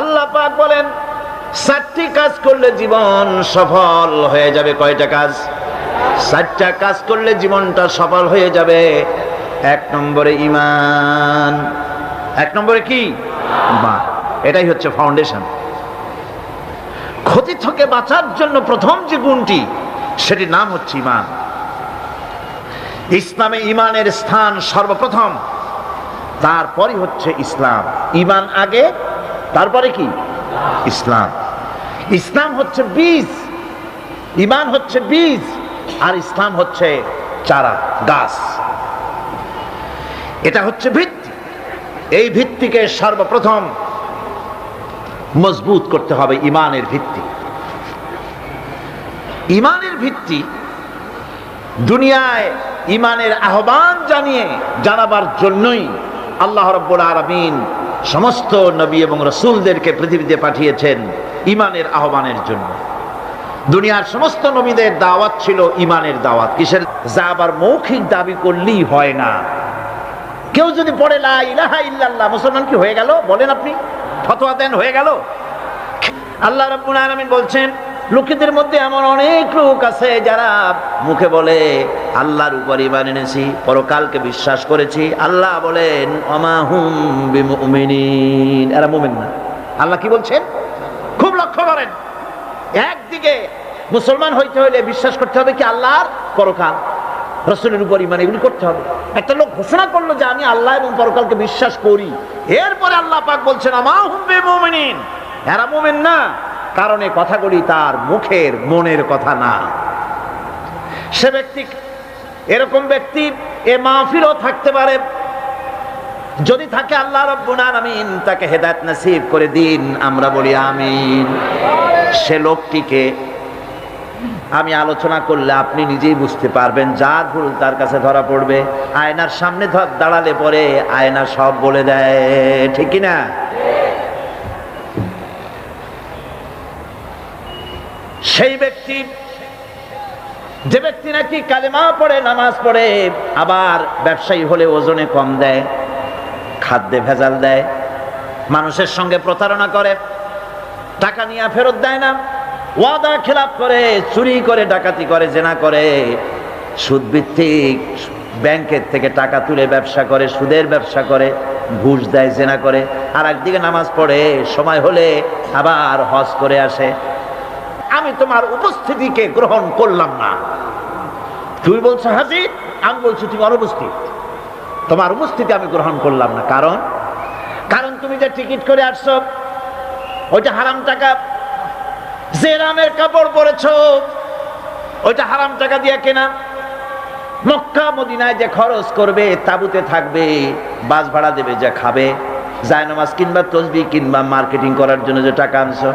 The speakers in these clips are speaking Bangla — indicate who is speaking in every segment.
Speaker 1: আল্লাহ পাক বলেন, চারটি কাজ করলে জীবন সফল হয়ে যাবে। কয়টা কাজ? চারটা কাজ করলে জীবনটা সফল হয়ে যাবে। এক নম্বরে ইমান। এক নম্বরে কি? ইমান এটাই হচ্ছে ফাউন্ডেশন ক্ষতি থেকে বাঁচার জন্য প্রথম যে গুণটি, সেটির নাম হচ্ছে ইমান। ইসলামে ইমানের স্থান সর্বপ্রথম, তারপরই হচ্ছে ইসলাম। ইমান আগে তারপরে কি? ইসলাম। ইসলাম হচ্ছে বীজ। ইমান হচ্ছে বীজ আর ইসলাম হচ্ছে চারা গাছ। এটা হচ্ছে ভিত্তি। এই ভিত্তিকে সর্বপ্রথম মজবুত করতে হবে ইমানের ভিত্তি। ইমানের ভিত্তি দুনিয়ায় ইমানের আহ্বান জানিয়ে জানাবার জন্যই আল্লাহ রব্বুল আলমিন সমস্ত নবী এবং রসুলদেরকে পৃথিবীতে পাঠিয়েছেন ইমানের আহ্বানের জন্য। দুনিয়ার সমস্ত নবীদের দাওয়াত ছিল ইমানের দাওয়াত। কিসের? যা আবার মৌখিক দাবি করলেই হয় না। কেউ যদি পড়ে, লা ইলাহা ইল্লাল্লাহ মুসলমান কি হয়ে গেল? বলেন আপনি। ফতোয়া দেন, হয়ে গেল? আল্লাহ রাব্বুল আলামিন বলছেন লোকেদের মধ্যে এমন অনেক লোক আছে যারা মুখে বলে, আল্লাহর উপর ইমান এনেছি, পরকালকে বিশ্বাস করেছি। আল্লাহ বলেন অমাহুম এরা মুমিন না। আল্লাহ কি বলছেন? খুব লক্ষ্য করেন। একদিকে মুসলমান হইতে হলে বিশ্বাস করতে হবে কি আল্লাহর পরকাল। রসুলের উপর ইমান এগুলি করতে হবে। একটা লোক ঘোষণা করল যে, আমি আল্লাহ এবং পরকালকে বিশ্বাস করি। এরপরে আল্লাহ পাক বলছেন আমাহুম বিমুমিনিন। এরা মুমিন না। কারণ এই কথাগুলি তার মুখের মনের কথা না। সে ব্যক্তি এরকম ব্যক্তি, এ মাহফিলও থাকতে পারে। যদি থাকে আল্লাহ রব্বুল আলামিন, তাকে হেদায়েত নাসিব করে দিন, আমরা বলি আমিন। সে লোকটিকে আমি আলোচনা করলে আপনি নিজেই বুঝতে পারবেন যার ভুল তার কাছে ধরা পড়বে। আয়নার সামনে দাঁড়ালে পরে আয়না সব বলে দেয়, ঠিক না সেই ব্যক্তি, যে ব্যক্তি নাকি কালেমা পড়ে, নামাজ পড়ে, আবার ব্যবসায়ী হলে ওজনে কম দেয়, খাদ্যে ভেজাল দেয়, মানুষের সঙ্গে প্রতারণা করে, টাকা নিয়ে ফেরত দেয় না, ওয়াদা খেলাপ করে, চুরি করে, ডাকাতি করে, জেনা করে সুদ ভিত্তিক ব্যাংকের থেকে টাকা তুলে ব্যবসা করে, সুদের ব্যবসা করে, ঘুষ দেয়, জেনা করে আর একদিকে নামাজ পড়ে, সময় হলে আবার হজ করে আসে আমি তোমার উপস্থিতিকে গ্রহণ করলাম না। তুমি বলছো হাজির আমি বলছি তুমি অনুপস্থিত। তোমার উপস্থিতি আমি গ্রহণ করলাম না। কারণ? কারণ তুমি যে টিকিট করে আসছো, ওইটা হারাম টাকা। যে রামের কাপড় পরেছ, ওইটা হারাম টাকা দিয়ে কেনা। মক্কা, মদিনায় যে খরচ করবে, তাবুতে থাকবে, বাস ভাড়া দেবে, যে খাবে। জায়নামাজ কিনবা, তসবি কিনবা, মার্কেটিং করার জন্য যে টাকা আনছো।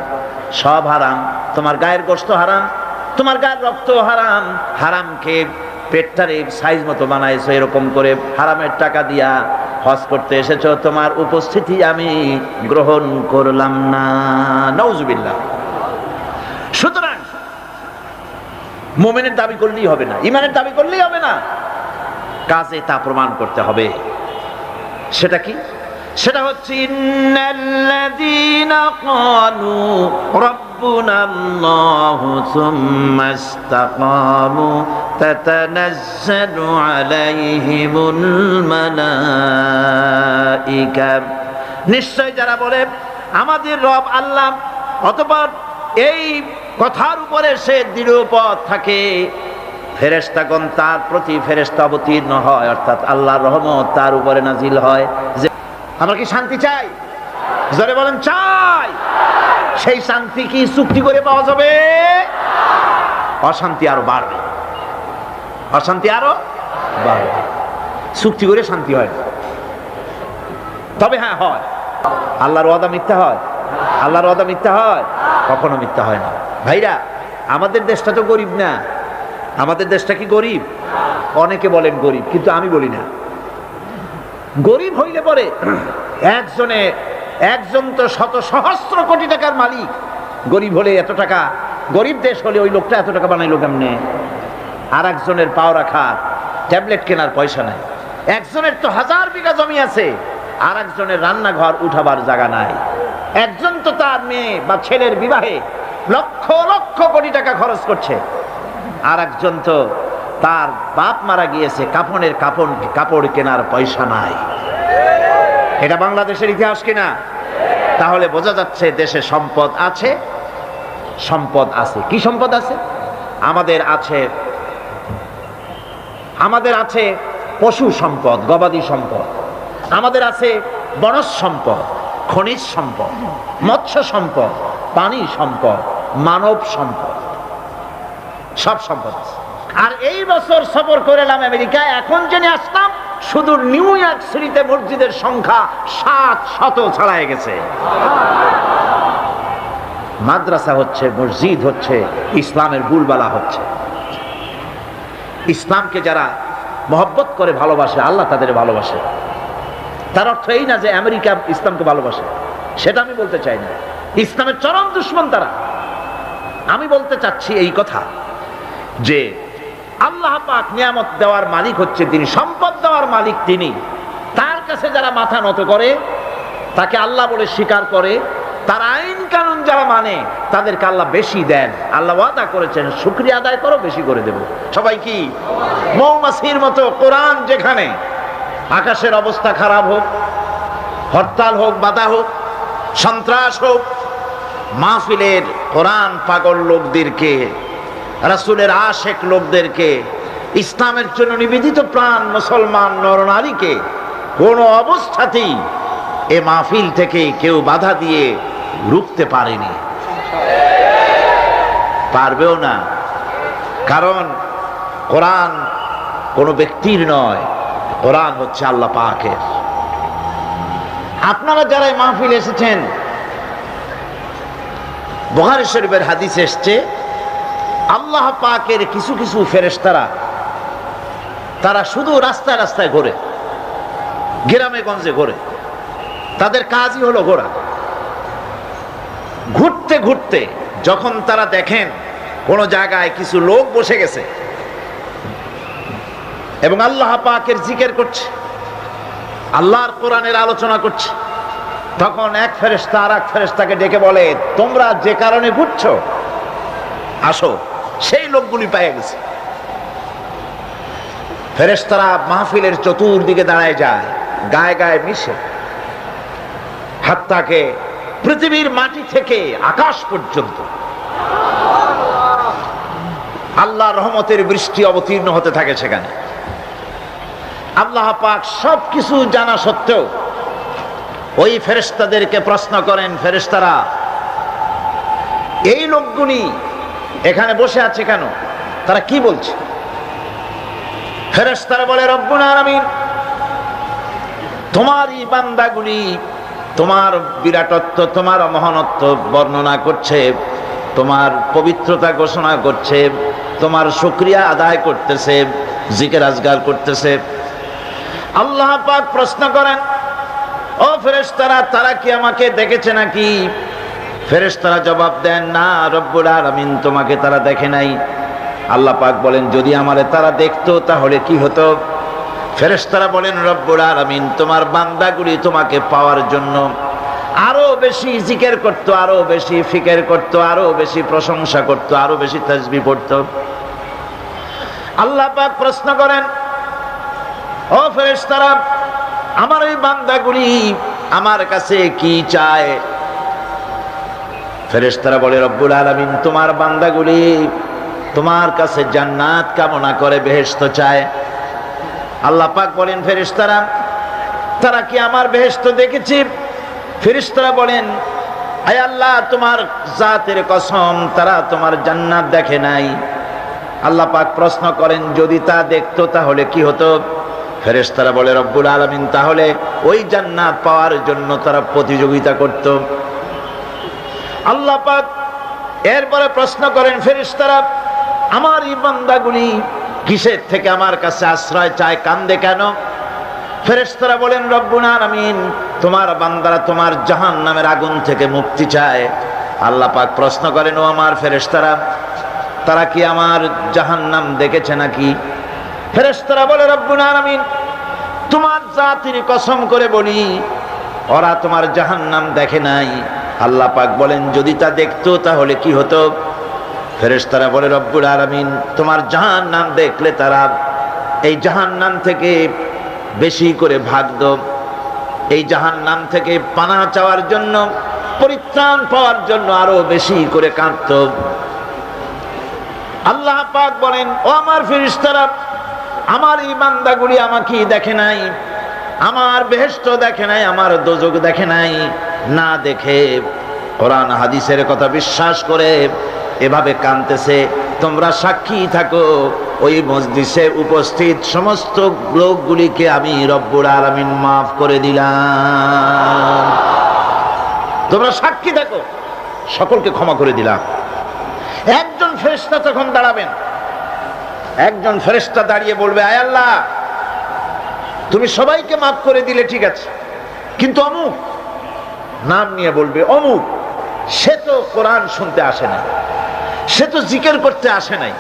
Speaker 1: সব হারাম। তোমার গায়ের গোস্ত হারাম, তোমার গায়ের রক্ত হারাম। হারাম খেয়ে পেটটারে সাইজ মতো বানাইছো এরকম করে। হারামের টাকা দিয়া হজ করতে এসেছ, তোমার উপস্থিতি আমি গ্রহণ করলাম না। নওজুবিল্লাহ সুতরাং মোমেনের দাবি করলেই হবে না ইমানের দাবি করলেই হবে না। কাজে তা প্রমাণ করতে হবে। সেটা কি? সেটা হচ্ছে আল্লাহু নিশ্চয় যারা বলে, আমাদের রব আল্লাহ, অতঃপর এই কথার উপরে সে দৃঢ় পথ থাকে। ফেরেস্তাগণ তার প্রতি ফেরেস্তা অবতীর্ণ হয়, অর্থাৎ আল্লাহর রহমত তার উপরে নাজিল হয়। যে আমরা কি শান্তি চাই? জোরে বলেন, চাই! সেই শান্তি কি চুক্তি করে পাওয়া যাবে? অশান্তি আরও বাড়বে। অশান্তি আরও বাড়বে। চুক্তি করে শান্তি হয়। তবে হ্যাঁ হয়। আল্লাহর ওয়াদা মিথ্যা হয়। আল্লাহর ওয়াদা মিথ্যা হয়। কখনো মিথ্যা হয় না। ভাইরা, আমাদের দেশটা তো গরিব না। আমাদের দেশটা কি গরিব? অনেকে বলেন গরিব, কিন্তু আমি বলি না। গরিব হইলে পরে একজনে, একজন তো শত সহস্র কোটি টাকার মালিক। গরিব হলে এত টাকা, গরিব দেশ হলে ওই লোকটা এত টাকা বানাইলো কেমনে? আর একজনের পাও রাখা, ট্যাবলেট কেনার পয়সা নাই। একজনের তো হাজার বিঘা জমি আছে আর একজনের রান্নাঘর উঠাবার জায়গা নাই। একজন তো তার মেয়ে বা ছেলের বিবাহে লক্ষ লক্ষ কোটি টাকা খরচ করছে। আর একজন তো তার বাপ মারা গিয়েছে কাপনের কাপড় কাপড় কেনার পয়সা নাই। এটা বাংলাদেশের ইতিহাস কিনা? তাহলে বোঝা যাচ্ছে দেশে সম্পদ আছে সম্পদ আছে। কি সম্পদ আছে? আমাদের আছে আমাদের আছে পশু সম্পদ, গবাদি সম্পদ। আমাদের আছে বনজ সম্পদ, খনিজ সম্পদ, মৎস্য সম্পদ, পানি সম্পদ, মানব সম্পদ। সব সম্পদ আছে। আর এই বছর সফর করে এলাম আমেরিকা এখন জেনে আসলাম, শুধু নিউ ইয়র্ক সিটিতে মসজিদের সংখ্যা সাত শত ছাড়াই গেছে। মাদ্রাসা হচ্ছে, মসজিদ হচ্ছে, ইসলামের বুলবালা হচ্ছে। ইসলামকে যারা মহব্বত করে ভালোবাসে, আল্লাহ তাদের ভালোবাসে। তার অর্থ এই না যে আমেরিকা ইসলামকে ভালোবাসে। সেটা আমি বলতে চাই না। ইসলামের চরম দুশ্মন তারা। আমি বলতে চাচ্ছি এই কথা যে আল্লাহ পাক নিয়ামত দেওয়ার মালিক হচ্ছে তিনি, সম্পদ দেওয়ার মালিক তিনি। তার কাছে যারা মাথা নত করে, তাকে আল্লাহ বলে স্বীকার করে, তার আইন কানুন যারা মানে তাদেরকে আল্লাহ বেশি দেন। আল্লাহ ওয়াদা করেছেন, শুক্রিয়া আদায় করো, বেশি করে দেব। সবাই কি? মৌমাছির মতো কোরআন যেখানে, আকাশের অবস্থা খারাপ হোক, হরতাল হোক, বাধা হোক, সন্ত্রাস হোক, মাহফিলের কোরআন পাগল লোকদেরকে রাসুলের আশেক লোকদেরকে, ইসলামের জন্য নিবেদিত প্রাণ মুসলমান নরনারীকে কোনো অবস্থাতেই এ মাহফিল থেকে কেউ বাধা দিয়ে রুখতে পারেনি। পারবেও না। কারণ কোরআন কোনো ব্যক্তির নয়, কোরআন হচ্ছে আল্লাহ পাকের। আপনারা যারা মাহফিল এসেছেন বহারি শরীফের হাদিস এসছে আল্লাহ পাকের কিছু কিছু ফেরেশতারা, তারা শুধু রাস্তায় রাস্তায় ঘোরে, গ্রামে গঞ্জে ঘোরে। তাদের কাজই হলো ঘোরা। ঘুরতে ঘুরতে যখন তারা দেখেন কোনো জায়গায় কিছু লোক বসে গেছে, এবং আল্লাহ পাকের জিকের করছে, আল্লাহর কোরআনের আলোচনা করছে, তখন এক ফেরেস্তা আর এক ফেরেস্তাকে ডেকে বলে, তোমরা যে কারণে ঘুরছো, আসো। সেই লোকগুলি পেয়ে গেছে। ফেরেস্তারা মাহফিলের চতুর্দিকে দাঁড়ায় যায়, গায়ে গায়ে মিশে। হাত্তাকে পৃথিবীর মাটি থেকে আকাশ পর্যন্ত। আল্লাহ রহমতের বৃষ্টি অবতীর্ণ হতে থাকে সেখানে। আল্লাহ পাক সব কিছু জানা সত্ত্বেও ওই ফেরেস্তাদেরকে প্রশ্ন করেন ফেরেস্তারা এই লোকগুলি এখানে বসে আছে কেন? তারা কি বলছে? ফেরেস্তারা বলে, রব্বুল আলামিন, তোমার বান্দাগুলি তোমার বিরাটত্ব, তোমার মহানত্ব বর্ণনা করছে, তোমার পবিত্রতা ঘোষণা করছে, তোমার শুক্রিয়া আদায় করতেছে, জিকের আজগার করতেছে। আল্লাহ পাক প্রশ্ন করেন, ও ফেরেশতারা, তারা কি আমাকে দেখেছে নাকি? ফেরেশতারা জবাব দেন, না, রব্বুল আলামিন, তোমাকে তারা দেখে নাই। আল্লাহ পাক বলেন, যদি আমারে তারা দেখতো, তাহলে কি হতো? ফেরেশতারা বলেন, রব্বুল আলামিন, তোমার বান্দাগুলি তোমাকে পাওয়ার জন্য আরও বেশি জিকের করতো, আরও বেশি ফিকের করতো, আরও বেশি প্রশংসা করতো, আরও বেশি তাজবি পড়তো। আল্লাহ পাক প্রশ্ন করেন, ও ফেরেশতারা, আমার এই বান্দাগুলি আমার কাছে কি চায়? ফেরেশতারা বলে, রব্বুল আলামিন, তোমার বান্দাগুলি তোমার কাছে জান্নাত কামনা করে বেহেস্ত চায়। আল্লাহ পাক বলেন, ফেরেশতারা, তারা কি আমার বেহেস্ত দেখেছে? ফেরেশতারা বলেন, আয় আল্লাহ, তোমার জাতের কসম, তারা তোমার জান্নাত দেখে নাই। আল্লাহ পাক প্রশ্ন করেন, যদি তা দেখতো তাহলে কি হতো? ফেরেশতারা বলে, রব্বুল আলামিন, তাহলে ওই জান্নাত পাওয়ার জন্য তারা প্রতিযোগিতা করত। আল্লাহ পাক এরপরে প্রশ্ন করেন, ফেরেশতারা, আমার এই বান্দাগুলি কিসের থেকে আমার কাছে আশ্রয় চায়, কান্দে কেন? ফেরেশতারা বলেন, রব্বুল আমিন তোমার বান্দারা তোমার জাহান নামের আগুন থেকে মুক্তি চায়। আল্লাহ পাক প্রশ্ন করেন, ও আমার ফেরেশতারা, তারা কি আমার জাহান নাম দেখেছে নাকি? ফেরেশতারা বলে, রব্বুল আমিন তোমার জাতির কসম করে বলি, ওরা তোমার জাহান নাম দেখে নাই। আল্লাহ পাক বলেন, যদি তা দেখতো, তাহলে কি হতো? ফেরেশতারা বলে, রব্বুল আলামিন, তোমার জাহান নাম দেখলে তারা এই জাহান নাম থেকে বেশি করে ভাগদ এই জাহান নাম থেকে পানা চাওয়ার জন্য, পরিত্রাণ পাওয়ার জন্য আরও বেশি করে কাঁদত। আল্লাহ পাক বলেন, ও আমার ফেরেশতারা, আমার এই বান্দাগুলি আমাকে দেখে নাই, আমার বেহেস্ত দেখে নাই, আমার দোজক দেখে নাই না দেখে কোরআন হাদিসের কথা বিশ্বাস করে এভাবে কানতেছে তোমরা সাক্ষী থাকো, ওই মসজিদে উপস্থিত সমস্ত লোকগুলিকে আমি রব্বুর আলামিন মাফ করে দিলাম। তোমরা সাক্ষী থাকো, সকলকে ক্ষমা করে দিলাম। একজন ফেরেশতা তখন দাঁড়াবেন। একজন ফেরেশতা দাঁড়িয়ে বলবে, আয় আল্লাহ, তুমি সবাইকে মাফ করে দিলে ঠিক আছে, কিন্তু অমুক নাম নিয়ে বলবে, অমুক, সে তো কোরআন শুনতে আসে নাই, সে তো জিকের করতে আসে নাই,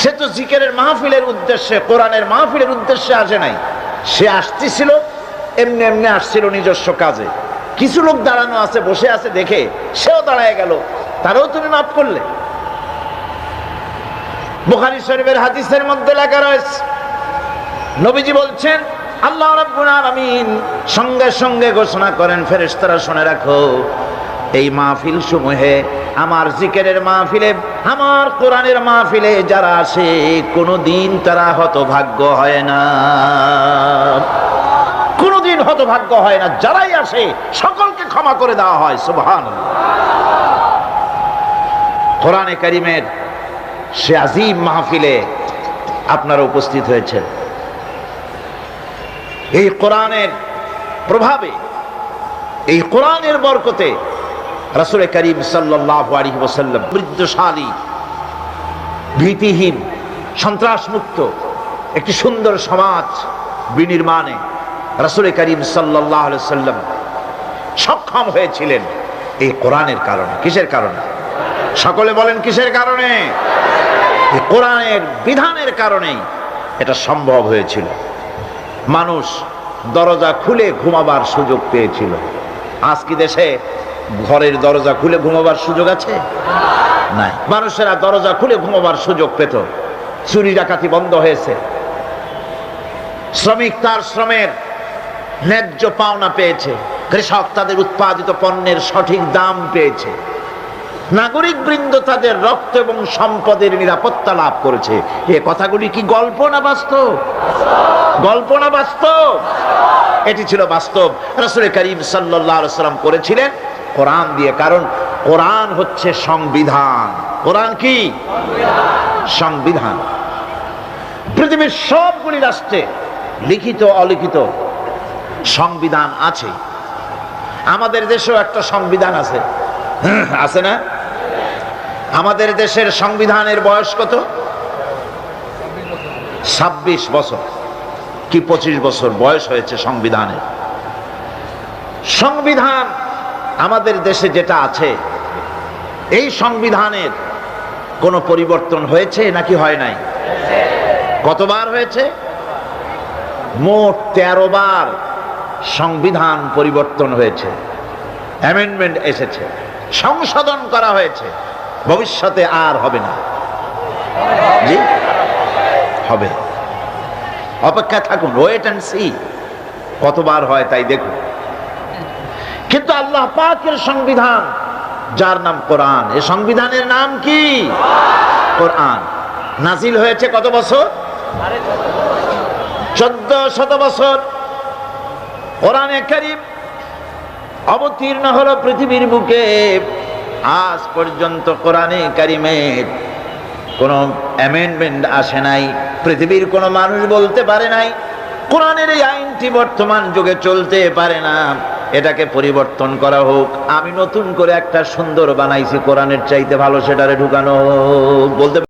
Speaker 1: সে তো জিকেরের মাহফিলের উদ্দেশ্যে, কোরআনের মাহফিলের উদ্দেশ্যে আসে নাই, সে আসতেছিল, এমনি এমনি আসছিল নিজস্ব কাজে। কিছু লোক দাঁড়ানো আছে, বসে আছে, দেখে সেও দাঁড়ায় গেল, তারও তুমি মাফ করলে। বুখারী শরীফের হাদিসের মধ্যে লেখা রয়েছে, নবীজি বলছেন আল্লাহ রাব্বুল আলামিন সঙ্গে সঙ্গে ঘোষণা করেন, ফেরেশতারা শুনে রাখো, এই মাহফিল সমূহে আমার জিকেরের মাহফিলে, আমার কোরআনের মাহফিলে যারা আসে, কোনোদিন তারা হতভাগ্য হয় না। কোনোদিন হতভাগ্য হয় না। যারাই আসে, সকলকে ক্ষমা করে দেওয়া হয়, সুবহানাল্লাহ। কোরআনে কারিমের সে আজিম মাহফিলে আপনারা উপস্থিত হয়েছেন। এই কোরআনের প্রভাবে, এই কোরআনের বরকতে রাসুল করিম সাল্লাহ আলী ওসাল্লাম বৃদ্ধশালী, ভীতিহীন, সন্ত্রাসমুক্ত একটি সুন্দর সমাজ বিনির্মাণে রাসুল করিম সাল্লাহ সাল্লাম সক্ষম হয়েছিলেন এই কোরআনের কারণে। কিসের কারণে? সকলে বলেন কিসের কারণে? কোরআনের বিধানের কারণেই এটা সম্ভব হয়েছিল। মানুষ দরজা খুলে ঘুমাবার সুযোগ পেয়েছিল। আজ কি দেশে ঘরের দরজা খুলে ঘুমাবার সুযোগ আছে? নাই। মানুষেরা দরজা খুলে ঘুমাবার সুযোগ পেত। চুরি ডাকাতি বন্ধ হয়েছে। শ্রমিক তার শ্রমের ন্যায্য পাওনা পেয়েছে। কৃষক তাদের উৎপাদিত পণ্যের সঠিক দাম পেয়েছে। নাগরিক বৃন্দ তাদের রক্ত এবং সম্পদের নিরাপত্তা লাভ করেছে। এ কথাগুলি কি গল্প না বাস্তব? গল্প না বাস্তব? এটি ছিল বাস্তব। রসুল করিম সাল্লাম করেছিলেন কোরআন দিয়ে, কারণ কোরআন হচ্ছে সংবিধান। কোরআন কি? সংবিধান। পৃথিবীর সবগুলি রাষ্ট্রে, লিখিত, অলিখিত সংবিধান আছে। আমাদের দেশেও একটা সংবিধান আছে। আছে না? আমাদের দেশের সংবিধানের বয়স কত? ছাব্বিশ বছর। কি পঁচিশ বছর বয়স হয়েছে সংবিধানের? সংবিধান আমাদের দেশে যেটা আছে, এই সংবিধানের কোনো পরিবর্তন হয়েছে নাকি হয় নাই? কতবার হয়েছে? মোট তেরো বার সংবিধান পরিবর্তন হয়েছে। অ্যামেন্ডমেন্ট এসেছে, সংশোধন করা হয়েছে। ভবিষ্যতে আর হবে না। জি? হবে। অপেক্ষা থাকুন ওয়েট অ্যান্ড সি কতবার হয় তাই দেখুন। কিন্তু আল্লাহ পাকের সংবিধান, যার নাম কোরআন, এ সংবিধানের নাম কি? কোরআন। নাজিল হয়েছে কত বছর? চোদ্দ শত বছর। কোরআনে কারিম অবতীর্ণ হলো পৃথিবীর বুকে। আজ পর্যন্ত কোরআনে কারিমের কোনো অ্যামেন্ডমেন্ট আসে নাই, পৃথিবীর কোনো মানুষ বলতে পারে নাই, কোরআনের এই আইনটি বর্তমান যুগে চলতে পারে না। এটাকে পরিবর্তন করা হোক। আমি নতুন করে একটা সুন্দর বানাইছি, কোরআনের চাইতে ভালো সেটারে ঢুকানো বলতে